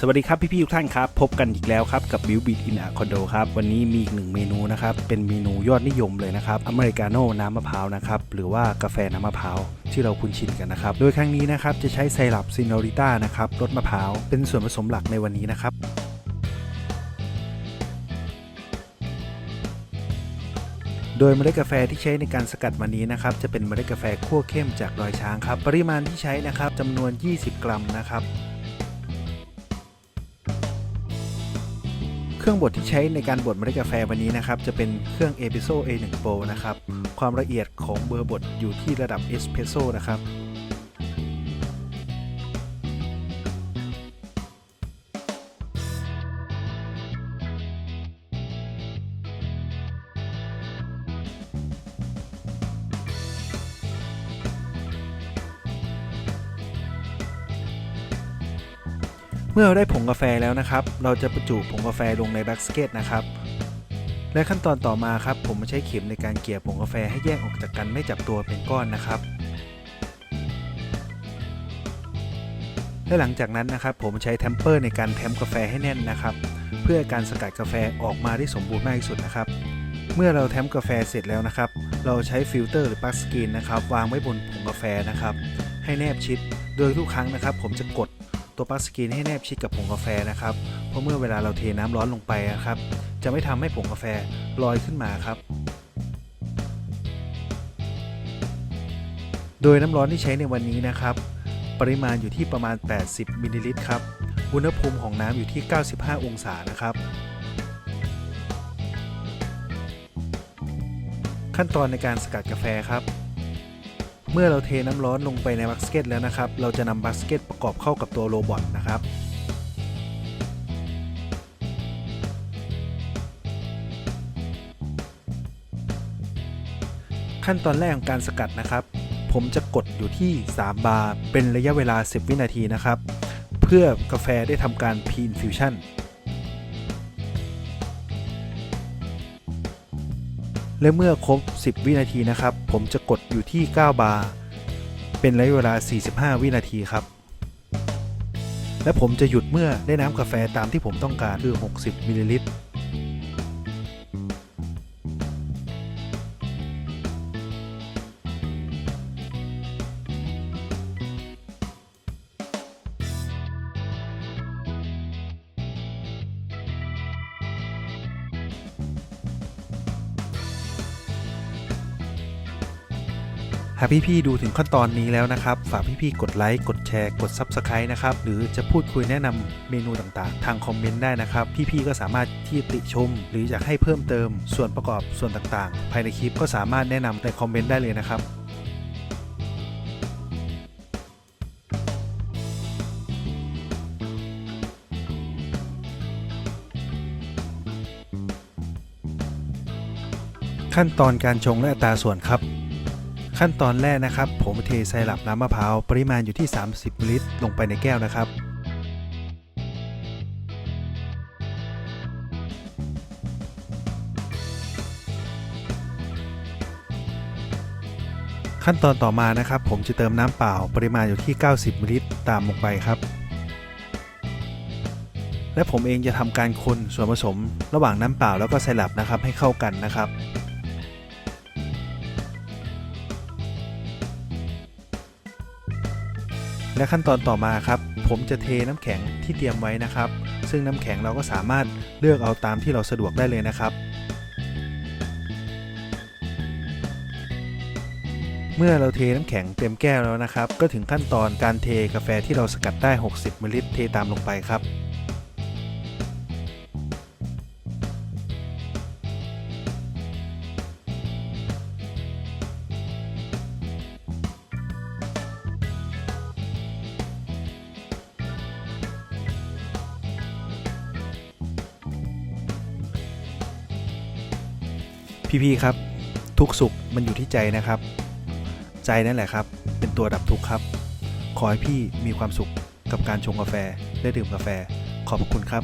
สวัสดีครับพี่ๆทุกท่านครับ พบกันอีกแล้วครับกับบิวบิ t อินอะคอนโดครับ วันนี้มีอีกหนึ่งเมนูนะครับ เป็นเมนูยอดนิยมเลยนะครับอเมริกาโน่น้ำมะพร้าวนะครับ หรือว่ากาแฟน้ำมะพร้าวที่เราคุ้นชินกันนะครับ โดยครั้งนี้นะครับจะใช้ไซรัปซินอริต้านะครับรสมะพร้าว เป็นส่วนผสมหลักในวันนี้นะครับโดยเมล็ดกาแฟที่ใช้ในการสกัดวันนี้นะครับจะเป็นเมล็ดกาแฟคั่วเข้มจากดอยช้างครับ ปริมาณที่ใช้นะครับจำนวน 20 กรัมนะครับ รื่องบดที่ใช้ในการบดเมล็ดกาแฟวันนี้นะครับ จะเป็นเครื่อง e p i s o A1 Pro นะครับ ความละเอียดของเบอร์บดอยู่ที่ระดับเอสเพรสโซนะครับ มื่อเราได้ผงกาแฟแล้วนะครับ เราจะประจุผงกาแฟลงในบัคสเกตนะครับ และขั้นตอนต่อมาครับ ผมใช้เข็มในการเกี่ยผงกาแฟให้แยกออกจากกันไม่จับตัวเป็นก้อนนะครับและหลังจากนั้นนะครับผมใช้แทมเปอร์ในการแทมกาแฟให้แน่นนะครับ เพื่อการสกัดกาแฟออกมาได้สมบูรณ์มากที่สุดนะครับ เมื่อเราแทมกาแฟเสร็จแล้วนะครับ เราใช้ฟิลเตอร์หรือปลั๊กสกรีนนะครับวางไว้บนผงกาแฟนะครับ ให้แนบชิด โดยทุกครั้งนะครับ ผมจะกด ตัวปลั๊กสกรีนให้แนบชิดกับผงกาแฟนะครับ เพราะเมื่อเวลาเราเทน้ำร้อนลงไปนะครับ จะไม่ทำให้ผงกาแฟลอยขึ้นมาครับ โดยน้ำร้อนที่ใช้ในวันนี้นะครับ ปริมาณอยู่ที่ประมาณ 80มิลลิลิตรครับ อุณหภูมิของน้ำอยู่ที่ 95 องศานะครับ ขั้นตอนในการสกัดกาแฟครับ เมื่อเราเทน้ำร้อนลงไปในบัสเก็ตแล้วนะครับ เราจะนำบัสเก็ตประกอบเข้ากับตัวโรบอทนะครับขั้นตอนแรกของการสกัดนะครับ ผมจะกดอยู่ที่ 3 บาร์เป็นระยะเวลา 10 วินาทีนะครับ เพื่อกาแฟได้ทำการ pre-infusion และเมื่อครบ 10 วินาทีนะครับ ผมจะกดอยู่ที่ 9 บาร์ เป็นระยะเวลา 45 วินาทีครับ และผมจะหยุดเมื่อได้น้ำกาแฟตามที่ผมต้องการคือ 60มิลลิลิตร หากพี่ๆดูถึงขั้นตอนนี้แล้วนะครับ ฝากพี่ๆกดไลค์กดแชร์กด Subscribe นะครับ หรือจะพูดคุยแนะนำเมนูต่างๆ ทางคอมเมนต์ได้นะครับ พี่ๆก็สามารถที่ติชม หรืออยากให้เพิ่มเติมส่วนประกอบส่วนต่างๆ ภายในคลิปก็สามารถแนะนำในคอมเมนต์ได้เลยนะครับขั้นตอนการชงและอัตราส่วนครับ ขั้นตอนแรกนะครับ ผมเทไซรัปน้ำมะพร้าวปริมาณอยู่ที่ 30มิลลิลิตรลงไปในแก้วนะครับ ขั้นตอนต่อมานะครับ ผมจะเติมน้ำเปล่าปริมาณอยู่ที่ 90มิลลิลิตรตามลงไปครับ และผมเองจะทำการคนส่วนผสมระหว่างน้ำเปล่าแล้วก็ไซรัปนะครับให้เข้ากันนะครับ และขั้นตอนต่อมาครับ ผมจะเทน้ำแข็งที่เตรียมไว้นะครับ ซึ่งน้ำแข็งเราก็สามารถเลือกเอาตามที่เราสะดวกได้เลยนะครับ เมื่อเราเทน้ำแข็งเต็มแก้วแล้วนะครับ ก็ถึงขั้นตอนการเทกาแฟที่เราสกัดได้ 60 มิลลิลิตรเทตามลงไปครับ พี่ๆครับ ทุกสุขมันอยู่ที่ใจนะครับ ใจนั่นแหละครับ เป็นตัวดับทุกข์ครับ ขอให้พี่มีความสุขกับการชงกาแฟและดื่มกาแฟ ขอบคุณครับ